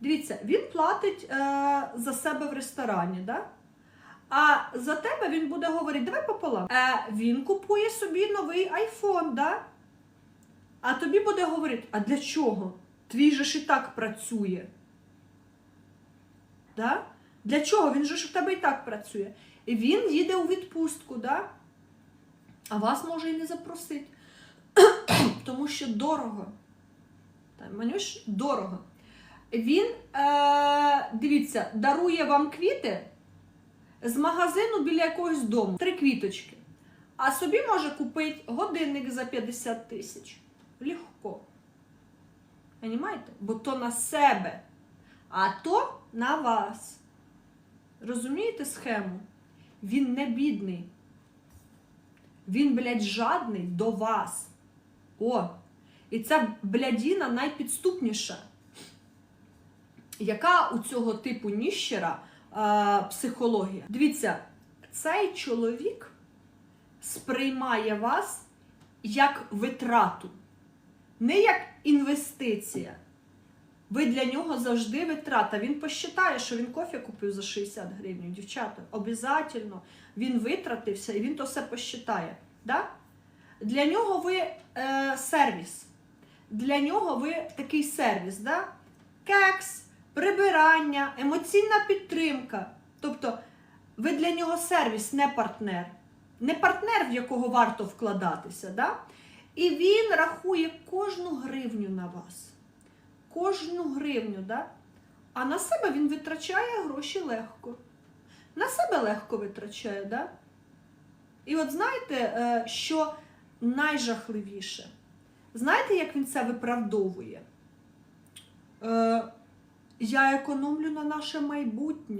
Дивіться, він платить е, за себе в ресторані, да? а за тебе він буде говорити, давай пополам. Е, він купує собі новий айфон, да? а тобі буде говорити, а для чого? Твій же ж і так працює. Да? Для чого? Він же ж у тебе і так працює. І він їде у відпустку, да? а вас може і не запросить. Тому що дорого. Манюш, дорого. Він, е, дивіться, дарує вам квіти з магазину біля якогось дому. Три квіточки. А собі може купити годинник за 50 тисяч. Легко. Понімаєте? Бо то на себе, а то на вас. Розумієте схему? Він не бідний. Він, блядь, жадний до вас. О! І ця блядіна найпідступніша. Яка у цього типу ніщера е, психологія? Дивіться, цей чоловік сприймає вас як витрату, не як інвестиція. Ви для нього завжди витрата. Він посчитає, що він кофе купив за 60 гривень. Дівчата, обов'язково він витратився і він то все посчитає. Да? Для нього ви е, сервіс. Для нього ви такий сервіс. Да? Кекс, прибирання, емоційна підтримка. Тобто ви для нього сервіс, не партнер. Не партнер, в якого варто вкладатися. Да? І він рахує кожну гривню на вас. Кожну гривню, да? а на себе він витрачає гроші легко. На себе легко витрачає, да? І от знаєте, е, що найжахливіше? Знаєте, як він це виправдовує? Я економлю на наше майбутнє.